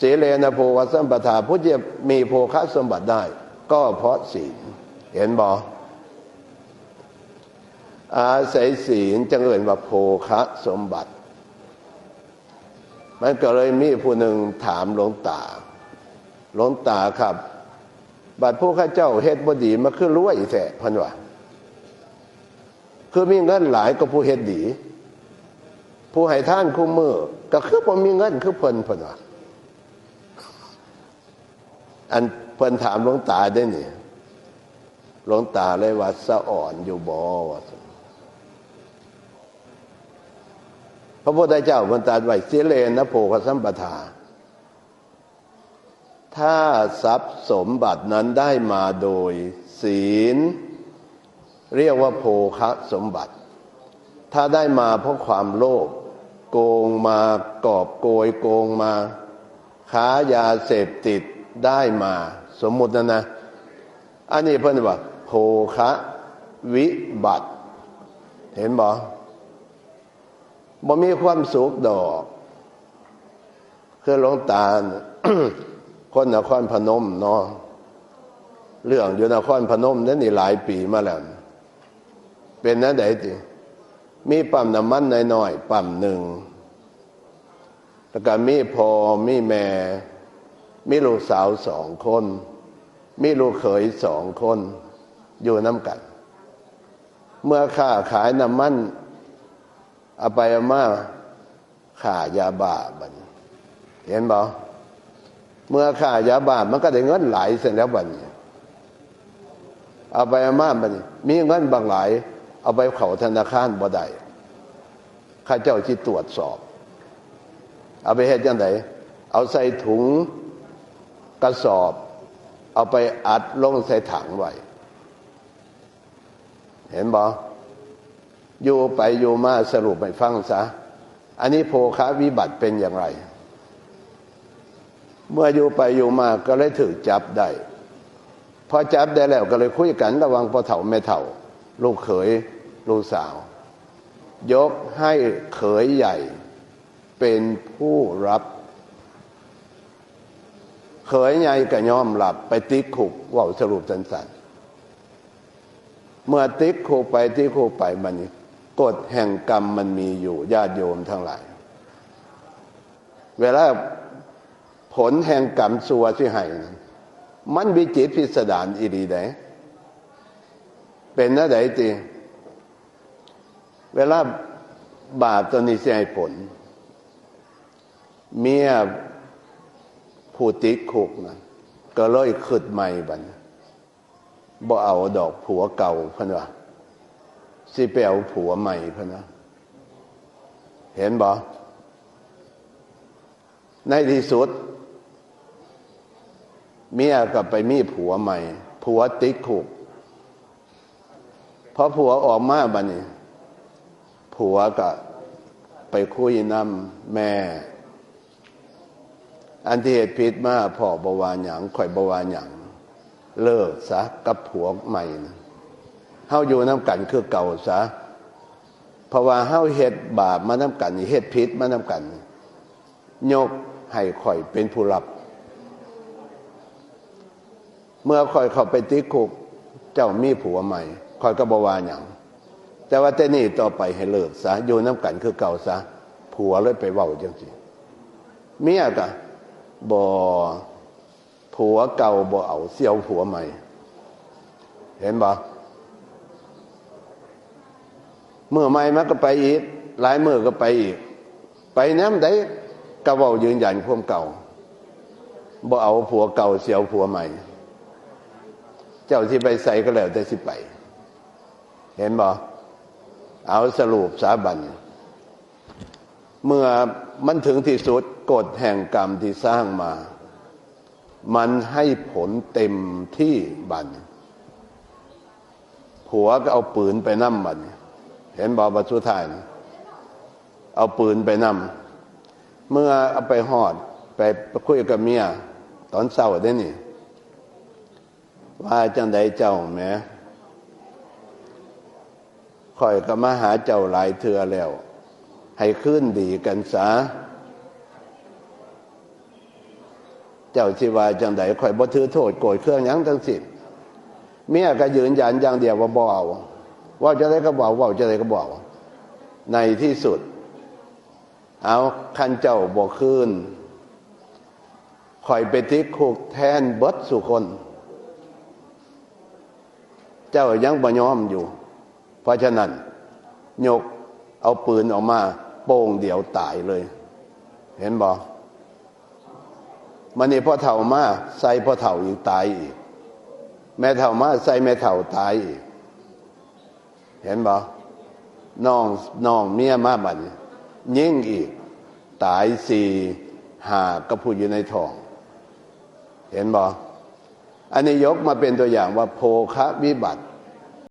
เสีเลนะโภคสัมปทาผู้จะมีโภคสมบัติได้ ก็เพราะศีลเห็นบออาศัยศีลจังเอิญว่าโภคะสมบัติ มันก็เลยมีผู้หนึ่งถามหลวงตาหลวงตาครับ บัดผู้ข้าเจ้าเฮ็ดบดีมาคือรวยแท้พันว่าคือมีเงินหลายก็ผู้เฮ็ดดี ผู้ให้ท่านคู่มือก็คือผมมีเงินคือเพิ่นพันว่า อันเพิ่นถามหลวงตาได้นี่หลวงตาเลยว่าสะอ่อนอยู่บ่ว่าพระพุทธเจ้าบรรดาไว้สิเลนะโภคสัมปทา ถ้าทรัพย์สมบัตินั้นได้มาโดย ศีล เรียกว่าโภคสมบัติ ถ้าได้มาเพราะความโลภโกงมากอบโกยโกงมา ค้ายาเสพติด ได้มา สมมุตินะนะ อันนี้เพื่อนว่าโภคะวิบัติ เห็นบ่บ่มีความสุขดอกคือหลวงตาคนนครพนมเนาะเรื่องอยู่นครพนมนั่นนี่หลายปีมาแล้ว เป็นนั่นไหนจีมีปั๊มน้ำมันน้อยๆปั๊มหนึ่งแล้วก็มีพอมีแม่ มีลูกสาวสองคน มีลูกเขยสองคน อยู่น้ำกัน เมื่อค้าขายน้ำมันเอาไปเอมาขายาบาบันเห็นบ่เมื่อขายาบามันก็ได้เงินหลายเสร็จแล้วบันเอาไปเอมาบันมีเงินบางหลาย เอาไปเขาธนาคารบ่ได้ข้าเจ้าที่ตรวจสอบ เอาไปเฮ็ดยังไงเอาใส่ถุง กระสอบ เอาไปอัดลงใส่ถังไว้เห็นบ่อยู่ไปอยู่มาสรุปไปฟังซะ อันนี้โภคาวิบัติเป็นอย่างไร เมื่ออยู่ไปอยู่มาก็เลยถือจับได้พอจับได้แล้วก็เลยคุยกันระวังพ่อเถ่าแม่เถ่า ลูกเขยลูกสาว ยกให้เขยใหญ่ เป็นผู้รับ เขยใหญ่ก็ยอมหลับไปติดคุกว่าสรุปสั้นๆเมื่อติดคุกไปติดคุกไปมันกฎแห่งกรรมมันมีอยู่ญาติโยมทั้งหลาย เวลาผลแห่งกรรมสัวที่ให้นั้นมันวิจิตพิสดารอีดีไดเป็นอะไรตีเวลาบาปตัวนี้จะให้ผล เมีย ผู้ติดคุกนะก็เลยขึ้นใหม่บันบ่เอาดอกผัวเก่าพันว่าสิไปเอาผัวใหม่พะนะเห็นบ่ในที่สุด เมียกับไปมีผัวใหม่ ผัวติดคุกพอผัวออกมาบันนี้ผัวก็ไปคุยน้ำแม่ อันที่เหตุผิดมาพ่อบวานหยังข่อยบวานหยังเลิกซะกับผัวใหม่นะเฮาอยู่น้ำกันคือเก่าซะเพราะว่าเฮาเฮ็ดบาปมาน้ำกันเฮ็ดพิษมาน้ำกัน ยกให้ข่อยเป็นผู้รับ เมื่อข่อยเข้าไปติคุก เจ้ามีผัวใหม่ข่อยก็บวาอย่างแต่ว่าแต่นี่ต่อไปให้เลิกซะอยู่น้ำกันคือเก่าซะผัวเลยไปเว้าจังสิเมียกะ บอผัวเก่าบ่เอาเสี่ยวผัวใหม่ เห็นบ่เมื่อไม่มันก็ไปอีก หลายมือก็ไปอีก ไปน้ำได้กระเว้ายืนยันความเก่าบ่เอาผัวเก่าเสียวผัวใหม่ เจ้าที่ไปใส่ก็แล้วแต่สิไป เห็นบ่เอาสรุปสาบัน เมื่อมันถึงที่สุดกฎแห่งกรรมที่สร้างมา มันให้ผลเต็มที่บันผัวก็เอาปืนไปนั่มบันเห็นบอกบัสุทายนะเอาปืนไปนำเมื่อเอาไปหอดไปคุยกับเมียตอนเศร้าได้นี่ ว่าจังใดเจ้าแม่คอยก็มาหาเจ้าหลายเถื่อแล้ว ให้ขึ้นดีกันซะเจ้าสิว่าจังใดข่อยบ่ถือโทษโกรธเครื่องยังทั้งสิ้นเมียก็ยืนยันอย่างเดียวว่าบ่เอาว่าจะได้ก็บอกว่าจะได้ก็บอกในที่สุด เอาคันเจ้าบ่คืนข่อยไปติดคุกแทนเบิดสุคน เจ้ายังบ่ยอมอยู่ เพราะฉะนั้นยกเอาปืนออกมา โป้งเดียวตายเลย เห็นบ่มันนี่พ่อเถ่ามาใส่พ่อเถ่าอีกตายอีก แม่เถ่ามาใส่แม่เถ่าตายอีก เห็นบ่น้องน้องเมียมาบัดนยิ่งอีก ตายสี่หากระพูดอยู่ในท้อง เห็นบ่อันนี้ยกมาเป็นตัวอย่างว่าโภคะวิบัติ